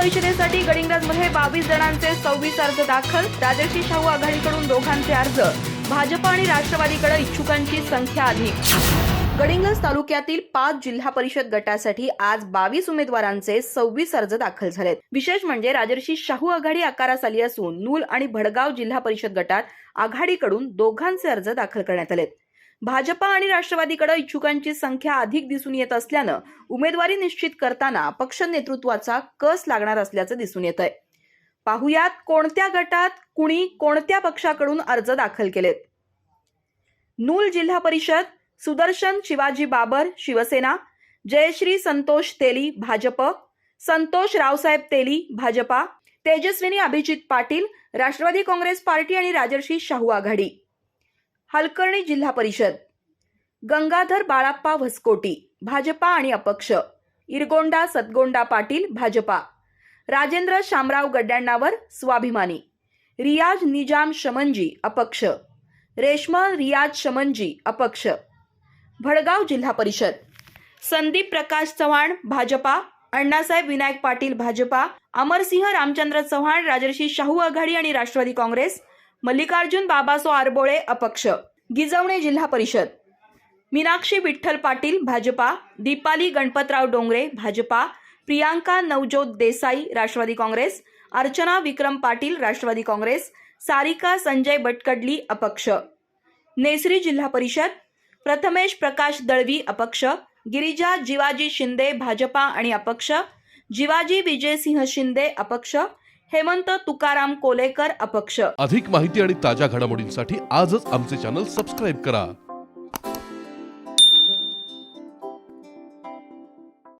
परिषदेसाठी गडिंग्लजमध्ये बावीस जणांचे सव्वीस अर्ज दाखल राजर्षी शाहू आघाडीकडून दोघांचे अर्ज. भाजप आणि राष्ट्रवादीकडे इच्छुकांची संख्या अधिक. गडिंगज तालुक्यातील पाच जिल्हा परिषद गटासाठी आज बावीस उमेदवारांचे सव्वीस अर्ज दाखल झालेत. विशेष म्हणजे राजर्षी शाहू आघाडी आकारास आली असून नूल आणि भडगाव जिल्हा परिषद गटात आघाडीकडून दोघांचे अर्ज दाखल करण्यात आलेत. भाजपा आणि राष्ट्रवादीकडे इच्छुकांची संख्या अधिक दिसून येत असल्यानं उमेदवारी निश्चित करताना पक्ष नेतृत्वाचा कस लागणार असल्याचं दिसून येत आहे पाहुयात कोणत्या गटात कुणी कोणत्या पक्षाकडून अर्ज दाखल केलेत. नूल जिल्हा परिषद सुदर्शन शिवाजी बाबर शिवसेना जयश्री संतोष तेली भाजप संतोष रावसाहेब तेली भाजपा तेजस्विनी अभिजित पाटील राष्ट्रवादी काँग्रेस पार्टी आणि राजर्षी शाहू आघाडी. हलकर्णी जिल्हा परिषद. गंगाधर बाळाप्पा भस्कोटी भाजपा आणि अपक्ष. इरगोंडा सतगोंडा पाटील भाजपा. राजेंद्र शामराव गड्ड्यांनावर स्वाभिमानी. रियाज निजाम शमनजी अपक्ष. रेश्मा रियाज शमनजी अपक्ष. भडगाव जिल्हा परिषद. संदीप प्रकाश चव्हाण भाजपा. अण्णासाहेब विनायक पाटील भाजपा. अमरसिंह रामचंद्र चव्हाण राजर्षी शाहू आघाडी आणि राष्ट्रवादी काँग्रेस. मल्लिकार्जुन बाबासो आरबोळे अपक्ष. गिजवणे जिल्हा परिषद. मीनाक्षी विठ्ठल पाटील भाजपा. दीपाली गणपतराव डोंगरे भाजपा. प्रियांका नवज्योत देसाई राष्ट्रवादी काँग्रेस. अर्चना विक्रम पाटील राष्ट्रवादी काँग्रेस. सारिका संजय बटकडली अपक्ष. नेसरी जिल्हा परिषद. प्रथमेश प्रकाश दळवी अपक्ष. गिरिजा जिवाजी शिंदे भाजपा आणि अपक्ष. जिवाजी विजयसिंह शिंदे अपक्ष. हेमंत तुकाराम कोलेकर अपक्ष. अधिक माहिती आणि ताज्या घडामोडींसाठी आजच आमचे चॅनल सबस्क्राईब करा.